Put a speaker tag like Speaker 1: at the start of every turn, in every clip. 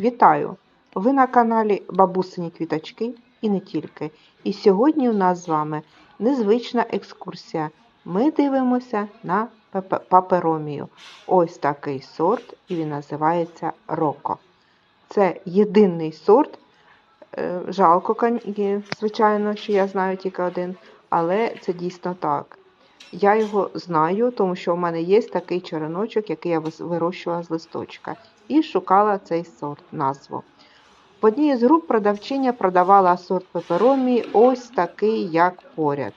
Speaker 1: Вітаю! Ви на каналі Бабусині Квіточки і не тільки. І сьогодні у нас з вами незвична екскурсія. Ми дивимося на паперомію. Ось такий сорт, і він називається Роко. Це єдиний сорт. Е, Жалко, звичайно, що я знаю тільки один, але це дійсно так. Я його знаю, тому що у мене є такий череночок, який я вирощувала з листочка, і шукала цей сорт, назву. В одній з груп продавчиня продавала сорт пеперомії ось такий, як поряд.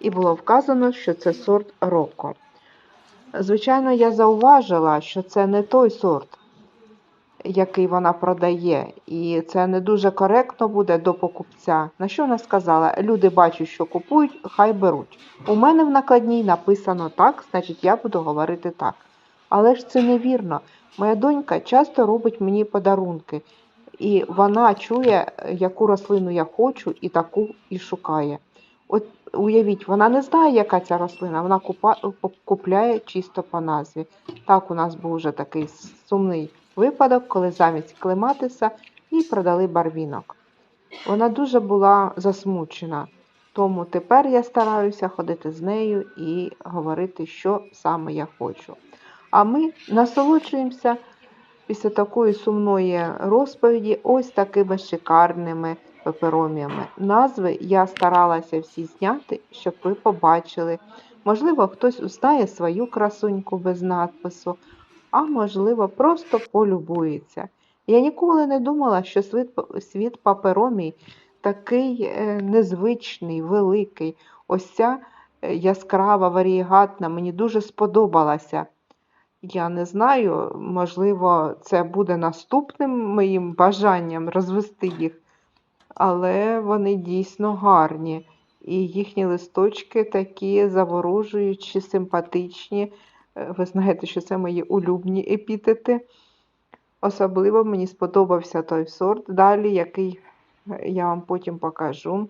Speaker 1: І було вказано, що це сорт Роко. Звичайно, я зауважила, що це не той сорт, який вона продає, і це не дуже коректно буде до покупця. На що вона сказала? Люди бачать, що купують, хай беруть. У мене в накладній написано так, значить я буду говорити так. Але ж це невірно. Моя донька часто робить мені подарунки, і вона чує, яку рослину я хочу, і таку і шукає. От уявіть, вона не знає, яка ця рослина, вона купа, купляє чисто по назві. Так, у нас був вже такий сумний випадок, коли замість клематиса їй продали барвінок. Вона дуже була засмучена, тому тепер я стараюся ходити з нею і говорити, що саме я хочу. А ми насолоджуємося після такої сумної розповіді ось такими шикарними пепероміями. Назви я старалася всі зняти, щоб ви побачили. Можливо, хтось узнає свою красуньку без надпису, а можливо, просто полюбується. Я ніколи не думала, що світ, світ паперомій такий е, незвичний, великий. Ось ця е, яскрава, варієгатна, мені дуже сподобалася. Я не знаю, можливо, це буде наступним моїм бажанням розвести їх, але вони дійсно гарні. І їхні листочки такі заворожуючі, симпатичні. Е, Ви знаєте, що це мої улюблені епітети. Особливо мені сподобався той сорт далі, який е, я вам потім покажу.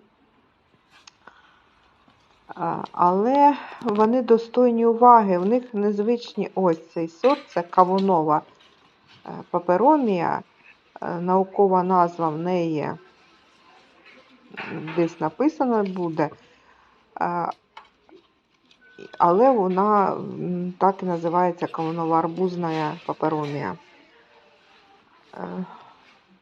Speaker 1: Але вони достойні уваги. У них незвичні ось цей сорт, це кавунова е, паперомія. Наукова назва в неї десь написано буде. Але вона так і називається кавунова арбузна паперомія. Е,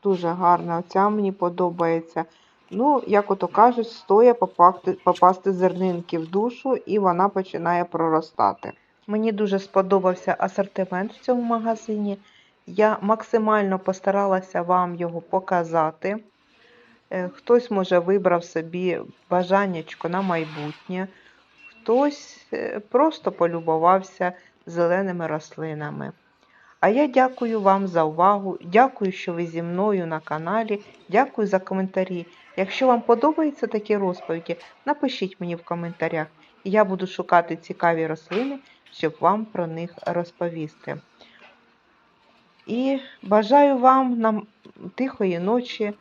Speaker 1: Дуже гарна. Оця мені подобається. Ну, як ото кажуть, стоя попасти, попасти зернинки в душу, і вона починає проростати. Мені дуже сподобався асортимент в цьому магазині. Я максимально постаралася вам його показати. Е, Хтось, може, вибрав собі бажаннячко на майбутнє, хтось е, просто полюбувався зеленими рослинами. А я дякую вам за увагу. Дякую, що ви зі мною на каналі. Дякую за коментарі. Якщо вам подобаються такі розповіді, напишіть мені в коментарях, і я буду шукати цікаві рослини, щоб вам про них розповісти. І бажаю вам нам тихої ночі,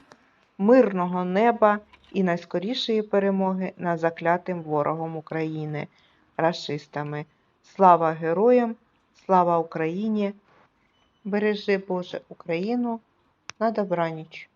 Speaker 1: мирного неба і найскорішої перемоги над заклятим ворогом України, расистами. Слава героям! Слава Україні! Бережи Боже Україну на добраніч.